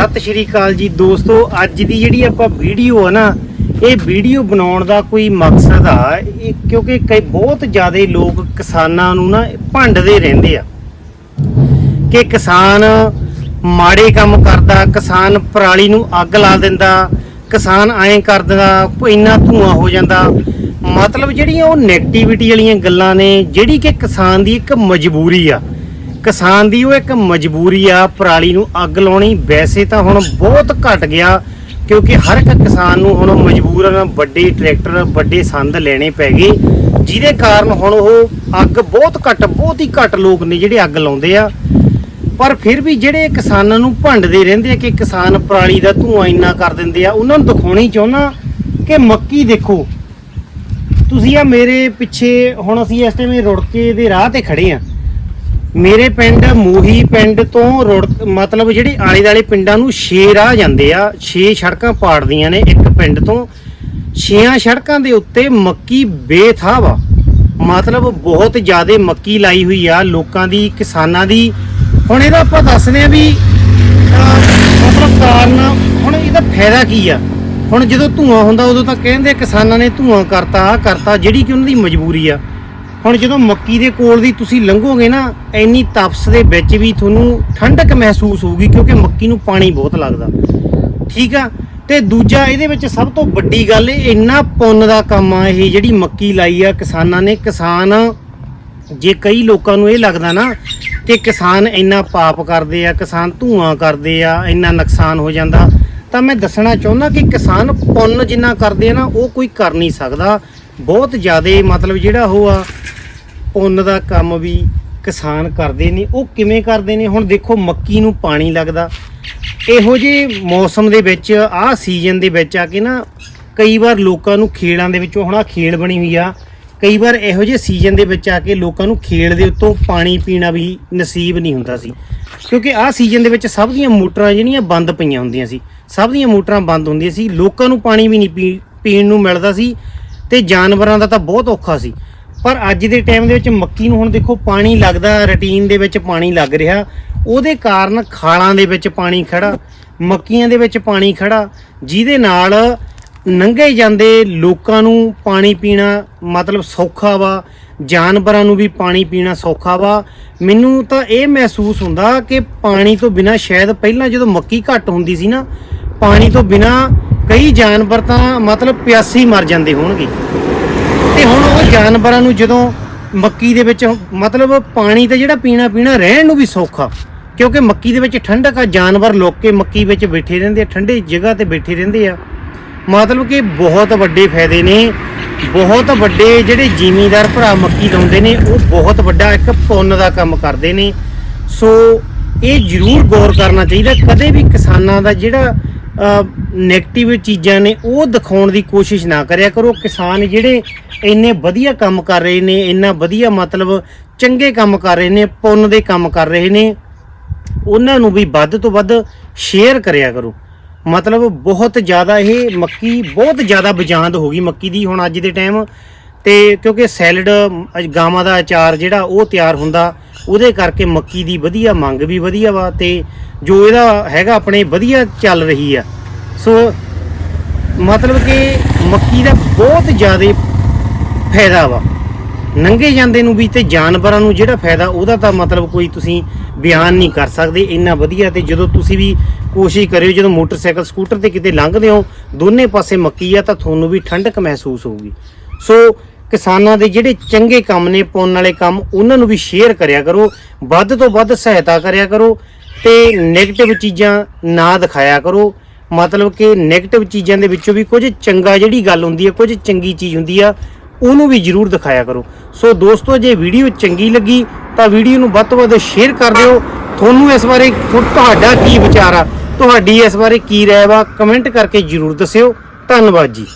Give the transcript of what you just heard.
ਸਤਿ ਸ਼੍ਰੀ ਅਕਾਲ ਜੀ ਦੋਸਤੋ, ਅੱਜ ਦੀ ਜਿਹੜੀ ਆਪਾਂ ਵੀਡੀਓ ਆ ਨਾ, ਇਹ ਵੀਡੀਓ ਬਣਾਉਣ ਦਾ ਕੋਈ ਮਕਸਦ ਆ ਕਿਉਂਕਿ ਕਈ ਬਹੁਤ ਜ਼ਿਆਦਾ ਲੋਕ ਕਿਸਾਨਾਂ ਨੂੰ ਨਾ ਭੰਡਦੇ ਰਹਿੰਦੇ ਆ ਕਿ ਕਿਸਾਨ ਮਾੜੇ ਕੰਮ ਕਰਦਾ, ਕਿਸਾਨ ਪਰਾਲੀ ਨੂੰ ਅੱਗ ਲਾ ਦਿੰਦਾ, ਕਿਸਾਨ ਐਂ ਕਰ ਦਿੰਦਾ ਇੰਨਾ ਧੂਆਂ ਹੋ ਜਾਂਦਾ। ਮਤਲਬ ਜਿਹੜੀਆਂ ਉਹ 네ਗੇਟਿਵਿਟੀ ਵਾਲੀਆਂ ਗੱਲਾਂ ਨੇ, ਜਿਹੜੀ ਕਿ ਕਿਸਾਨ ਦੀ ਇੱਕ ਮਜਬੂਰੀ ਆ। ਕਿਸਾਨ ਦੀ ਉਹ ਇੱਕ ਮਜਬੂਰੀ ਆ, ਪਰਾਲੀ ਨੂੰ ਅੱਗ ਲਾਉਣੀ। ਵੈਸੇ ਤਾਂ ਹੁਣ ਬਹੁਤ ਘਟ ਗਿਆ, ਕਿਉਂਕਿ ਹਰ ਇੱਕ ਕਿਸਾਨ ਨੂੰ ਹੁਣ ਮਜਬੂਰਨ ਵੱਡੇ ਟਰੈਕਟਰ, ਵੱਡੇ ਸੰਦ ਲੈਣੇ ਪੈ ਗਏ। ਜਿਹਦੇ ਕਾਰਨ ਹੁਣ ਉਹ ਅੱਗ ਬਹੁਤ ਘੱਟ, ਬਹੁਤ ਹੀ ਘੱਟ ਲੋਕ ਨੇ ਜਿਹੜੇ ਅੱਗ ਲਾਉਂਦੇ ਆ। ਪਰ ਫਿਰ ਵੀ ਜਿਹੜੇ ਕਿਸਾਨਾਂ ਨੂੰ ਭੰਡਦੇ ਰਹਿੰਦੇ ਆ ਕਿ ਕਿਸਾਨ ਪਰਾਲੀ ਦਾ ਧੂਆਂ ਇੰਨਾ ਕਰ ਦਿੰਦੇ ਆ, ਉਹਨਾਂ ਨੂੰ ਦਿਖਾਉਣੀ ਚਾਹੁੰਦਾ ਕਿ ਮੱਕੀ ਦੇਖੋ। ਤੁਸੀਂ ਆ ਮੇਰੇ ਪਿੱਛੇ ਹੁਣ ਅਸੀਂ ਇਸ ਟਾਈਮ ਰੁੜਕੇ ਦੇ ਰਾਹ ਤੇ ਖੜੇ ਆ। ਮੇਰੇ ਪਿੰਡ ਮੋਹੀ ਪਿੰਡ ਤੋਂ ਰੁੜ ਮਤਲਬ ਜਿਹੜੇ ਆਲੇ ਦਾਲੇ ਪਿੰਡਾਂ ਨੂੰ ਛੇ ਰਾਹ ਜਾਂਦੇ ਆ, ਛੇ ਸੜਕਾਂ ਪਾੜਦੀਆਂ ਨੇ ਇੱਕ ਪਿੰਡ ਤੋਂ। 6 ਸੜਕਾਂ ਦੇ ਉੱਤੇ ਮੱਕੀ ਬੇਥਾਹ ਵਾ ਮਤਲਬ ਬਹੁਤ ਜ਼ਿਆਦਾ ਮੱਕੀ ਲਾਈ ਹੋਈ ਆ ਲੋਕਾਂ ਦੀ, ਕਿਸਾਨਾਂ ਦੀ। ਹੁਣ ਇਹਦਾ ਆਪਾਂ ਦੱਸਦੇ ਆ ਵੀ ਮਤਲਬ ਕਾਰਨ, ਹੁਣ ਇਹਦਾ ਫਾਇਦਾ ਕੀ ਆ? ਹੁਣ ਜਦੋਂ ਧੂਆਂ ਹੁੰਦਾ, ਉਦੋਂ ਤਾਂ ਕਹਿੰਦੇ ਕਿਸਾਨਾਂ ਨੇ ਧੂਆਂ ਕਰਤਾ ਆ ਕਰਤਾ, ਜਿਹੜੀ ਕਿ ਉਹਨਾਂ ਦੀ ਮਜਬੂਰੀ ਆ। ਹੁਣ ਜਦੋਂ ਮੱਕੀ ਦੇ ਕੋਲ ਦੀ ਤੁਸੀਂ ਲੰਘੋਗੇ ਨਾ, ਇੰਨੀ ਤਪਸ ਦੇ ਵਿੱਚ ਵੀ ਤੁਹਾਨੂੰ ਠੰਡਕ ਮਹਿਸੂਸ ਹੋਊਗੀ ਕਿਉਂਕਿ ਮੱਕੀ ਨੂੰ ਪਾਣੀ ਬਹੁਤ ਲੱਗਦਾ। ਠੀਕ ਆ? ਤੇ ਦੂਜਾ ਇਹਦੇ ਵਿੱਚ ਸਭ ਤੋਂ ਵੱਡੀ ਗੱਲ ਇਹ ਇੰਨਾ ਪੁੰਨ ਦਾ ਕੰਮ ਆ ਇਹ ਜਿਹੜੀ ਮੱਕੀ ਲਾਈ ਆ ਕਿਸਾਨਾਂ ਨੇ। ਕਿਸਾਨ, ਜੇ ਕਈ ਲੋਕਾਂ ਨੂੰ ਇਹ ਲੱਗਦਾ ਨਾ ਕਿ ਕਿਸਾਨ ਇੰਨਾ ਪਾਪ ਕਰਦੇ ਆ, ਕਿਸਾਨ ਧੂਆਂ ਕਰਦੇ ਆ, ਇੰਨਾ ਨੁਕਸਾਨ ਹੋ ਜਾਂਦਾ, ਤਾਂ ਮੈਂ ਦੱਸਣਾ ਚਾਹੁੰਦਾ ਕਿ ਕਿਸਾਨ ਪੁੰਨ ਜਿੰਨਾ ਕਰਦੇ ਆ ਨਾ, ਉਹ ਕੋਈ ਕਰ ਨਹੀਂ ਸਕਦਾ। ਬਹੁਤ ਜ਼ਿਆਦਾ ਮਤਲਬ ਜਿਹੜਾ ਉਹ ਆ ਪੁੰਨ ਦਾ ਕੰਮ ਵੀ ਕਿਸਾਨ ਕਰਦੇ ਨੇ, ਉਹ ਕਿਵੇਂ ਕਰਦੇ ਨੇ? ਹੁਣ ਦੇਖੋ, ਮੱਕੀ ਨੂੰ ਪਾਣੀ ਲੱਗਦਾ। ਇਹੋ ਜਿਹੇ ਮੌਸਮ ਦੇ ਵਿੱਚ, ਆਹ ਸੀਜ਼ਨ ਦੇ ਵਿੱਚ ਆ ਕੇ ਨਾ, ਕਈ ਵਾਰ ਲੋਕਾਂ ਨੂੰ ਖੇਲਾਂ ਦੇ ਵਿੱਚੋਂ, ਹੁਣ ਆਹ ਖੇਲ ਬਣੀ ਹੋਈ ਆ, ਕਈ ਵਾਰ ਇਹੋ ਜਿਹੇ ਸੀਜ਼ਨ ਦੇ ਵਿੱਚ ਆ ਕੇ ਲੋਕਾਂ ਨੂੰ ਖੇਲ ਦੇ ਉੱਤੋਂ ਪਾਣੀ ਪੀਣਾ ਵੀ ਨਸੀਬ ਨਹੀਂ ਹੁੰਦਾ ਸੀ। ਕਿਉਂਕਿ ਆਹ ਸੀਜ਼ਨ ਦੇ ਵਿੱਚ ਸਭ ਦੀਆਂ ਮੋਟਰਾਂ ਜਿਹੜੀਆਂ ਬੰਦ ਪਈਆਂ ਹੁੰਦੀਆਂ ਸੀ, ਸਭ ਦੀਆਂ ਮੋਟਰਾਂ ਬੰਦ ਹੁੰਦੀਆਂ ਸੀ, ਲੋਕਾਂ ਨੂੰ ਪਾਣੀ ਵੀ ਨਹੀਂ ਪੀ- ਪੀਣ ਨੂੰ ਮਿਲਦਾ ਸੀ, ਤੇ ਜਾਨਵਰਾਂ ਦਾ ਤਾਂ ਬਹੁਤ ਔਖਾ ਸੀ। ਪਰ ਅੱਜ ਦੇ ਟਾਈਮ ਦੇ ਵਿੱਚ ਮੱਕੀ ਨੂੰ ਹੁਣ ਦੇਖੋ ਪਾਣੀ ਲੱਗਦਾ, ਰੁਟੀਨ ਦੇ ਵਿੱਚ ਪਾਣੀ ਲੱਗ ਰਿਹਾ। ਉਹਦੇ ਕਾਰਨ ਖਾਲਾਂ ਦੇ ਵਿੱਚ ਪਾਣੀ ਖੜਾ, ਮੱਕੀਆਂ ਦੇ ਵਿੱਚ ਪਾਣੀ ਖੜਾ, ਜਿਹਦੇ ਨਾਲ ਨੰਗੇ ਜਾਂਦੇ ਲੋਕਾਂ ਨੂੰ ਪਾਣੀ ਪੀਣਾ ਮਤਲਬ ਸੌਖਾ ਵਾ, ਜਾਨਵਰਾਂ ਨੂੰ ਵੀ ਪਾਣੀ ਪੀਣਾ ਸੌਖਾ ਵਾ। ਮੈਨੂੰ ਤਾਂ ਇਹ ਮਹਿਸੂਸ ਹੁੰਦਾ ਕਿ ਪਾਣੀ ਤੋਂ ਬਿਨਾ ਸ਼ਾਇਦ ਪਹਿਲਾਂ ਜਦੋਂ ਮੱਕੀ ਘੱਟ ਹੁੰਦੀ ਸੀ ਨਾ, ਪਾਣੀ ਤੋਂ ਬਿਨਾ ਕਈ ਜਾਨਵਰ ਤਾਂ ਮਤਲਬ ਪਿਆਸੀ ਮਰ ਜਾਂਦੇ ਹੋਣਗੇ। ਤੇ ਹੁਣ ਉਹ ਜਾਨਵਰਾਂ ਨੂੰ ਜਦੋਂ ਮੱਕੀ ਦੇ ਵਿੱਚ ਮਤਲਬ ਪਾਣੀ ਤਾਂ ਜਿਹੜਾ ਪੀਣਾ ਪੀਣਾ ਰਹਿਣ ਨੂੰ ਵੀ ਸੌਖਾ, ਕਿਉਂਕਿ ਮੱਕੀ ਦੇ ਵਿੱਚ ਠੰਡਕ ਆ, ਜਾਨਵਰ ਲੋਕ ਮੱਕੀ ਵਿੱਚ ਬੈਠੇ ਰਹਿੰਦੇ ਆ, ਠੰਡੇ ਜਗ੍ਹਾ ਤੇ ਬੈਠੇ ਰਹਿੰਦੇ ਆ। ਮਤਲਬ ਕਿ ਬਹੁਤ ਵੱਡੇ ਫਾਇਦੇ ਨੇ, ਬਹੁਤ ਵੱਡੇ ਜਿਹੜੇ ਜ਼ਿਮੀਂਦਾਰ ਭਰਾ ਮੱਕੀ ਲਾਉਂਦੇ ਨੇ, ਉਹ ਬਹੁਤ ਵੱਡਾ ਇੱਕ ਪੁੰਨ ਦਾ ਕੰਮ ਕਰਦੇ ਨੇ। ਸੋ ਇਹ ਜ਼ਰੂਰ ਗੌਰ ਕਰਨਾ ਚਾਹੀਦਾ, ਕਦੇ ਵੀ ਕਿਸਾਨਾਂ ਦਾ ਜਿਹੜਾ 네ਗੇਟਿਵ ਚੀਜ਼ਾਂ ਨੇ, ਉਹ ਦਿਖਾਉਣ ਦੀ ਕੋਸ਼ਿਸ਼ ਨਾ ਕਰਿਆ ਕਰੋ। ਕਿਸਾਨ ਜਿਹੜੇ ਇੰਨੇ ਵਧੀਆ ਕੰਮ ਕਰ ਰਹੇ ਨੇ, ਇੰਨਾ ਵਧੀਆ ਮਤਲਬ ਚੰਗੇ ਕੰਮ ਕਰ ਰਹੇ ਨੇ, ਪੁੰਨ ਦੇ ਕੰਮ ਕਰ ਰਹੇ ਨੇ, ਉਹਨਾਂ ਨੂੰ ਵੀ ਵੱਧ ਤੋਂ ਵੱਧ ਸ਼ੇਅਰ ਕਰਿਆ ਕਰੋ। ਮਤਲਬ ਬਹੁਤ ਜ਼ਿਆਦਾ ਇਹ ਮੱਕੀ, ਬਹੁਤ ਜ਼ਿਆਦਾ ਬਜਾਂਦ ਹੋ ਗਈ ਮੱਕੀ ਦੀ ਹੁਣ ਅੱਜ ਦੇ ਟਾਈਮ ਤੇ ਕਿਉਂਕਿ ਸੈਲਡ ਗਾਵਾਂ ਦਾ ਅਚਾਰ ਜਿਹੜਾ ਉਹ ਤਿਆਰ ਹੁੰਦਾ। ਉਹਦੇ ਕਰਕੇ ਮੱਕੀ ਦੀ ਵਧੀਆ ਮੰਗ ਵੀ ਵਧੀਆ ਵਾ ਤੇ ਜੋ ਇਹਦਾ ਹੈਗਾ ਆਪਣੇ ਵਧੀਆ ਚੱਲ ਰਹੀ ਆ। ਸੋ ਮਤਲਬ ਕਿ ਮੱਕੀ ਦਾ ਬਹੁਤ ਜ਼ਿਆਦਾ ਫਾਇਦਾ ਵਾ। ਨੰਗੇ ਜਾਂਦੇ ਨੂੰ ਵੀ ਤੇ ਜਾਨਵਰਾਂ ਨੂੰ ਜਿਹੜਾ ਫਾਇਦਾ, ਉਹਦਾ ਤਾਂ ਮਤਲਬ ਕੋਈ ਤੁਸੀਂ ਬਿਆਨ ਨਹੀਂ ਕਰ ਸਕਦੇ, ਇੰਨਾ ਵਧੀਆ ਤੇ ਜਦੋਂ ਤੁਸੀਂ ਵੀ ਕੋਸ਼ਿਸ਼ ਕਰਿਓ, ਜਦੋਂ ਮੋਟਰਸਾਈਕਲ, ਸਕੂਟਰ ਤੇ ਕਿਤੇ ਲੰਘਦੇ ਹੋ, ਦੋਨੇ ਪਾਸੇ ਮੱਕੀ ਆ ਤਾਂ ਤੁਹਾਨੂੰ ਵੀ ਠੰਡਕ ਮਹਿਸੂਸ ਹੋਊਗੀ। ਸੋ ਕਿਸਾਨਾਂ ਦੇ ਜਿਹੜੇ ਚੰਗੇ ਕੰਮ ਨੇ, ਪਾਉਣ ਵਾਲੇ ਕੰਮ, ਉਹਨਾਂ ਨੂੰ ਵੀ ਸ਼ੇਅਰ ਕਰਿਆ ਕਰੋ, ਵੱਧ ਤੋਂ ਵੱਧ ਸਹਾਇਤਾ ਕਰਿਆ ਕਰੋ ਤੇ 네ਗੇਟਿਵ ਚੀਜ਼ਾਂ ਨਾ ਦਿਖਾਇਆ ਕਰੋ। ਮਤਲਬ ਕਿ 네ਗੇਟਿਵ ਚੀਜ਼ਾਂ ਦੇ ਵਿੱਚੋਂ ਵੀ ਕੁਝ ਚੰਗਾ ਜਿਹੜੀ ਗੱਲ ਹੁੰਦੀ ਹੈ, ਕੁਝ ਚੰਗੀ ਚੀਜ਼ ਹੁੰਦੀ ਆ, ਉਹਨੂੰ ਵੀ ਜਰੂਰ ਦਿਖਾਇਆ ਕਰੋ। ਸੋ ਦੋਸਤੋ, ਜੇ ਵੀਡੀਓ ਚੰਗੀ ਲੱਗੀ, ਤਾਂ ਵੀਡੀਓ ਨੂੰ ਵੱਧ ਤੋਂ ਵੱਧ ਸ਼ੇਅਰ ਕਰ ਦਿਓ। ਤੁਹਾਨੂੰ ਇਸ ਬਾਰੇ ਤੁਹਾਡਾ ਕੀ ਵਿਚਾਰ ਆ? ਤੁਹਾਡੀ ਇਸ ਬਾਰੇ ਕੀ ਰਾਏ ਵਾ? ਕਮੈਂਟ ਕਰਕੇ ਜਰੂਰ ਦੱਸਿਓ। ਧੰਨਵਾਦ ਜੀ।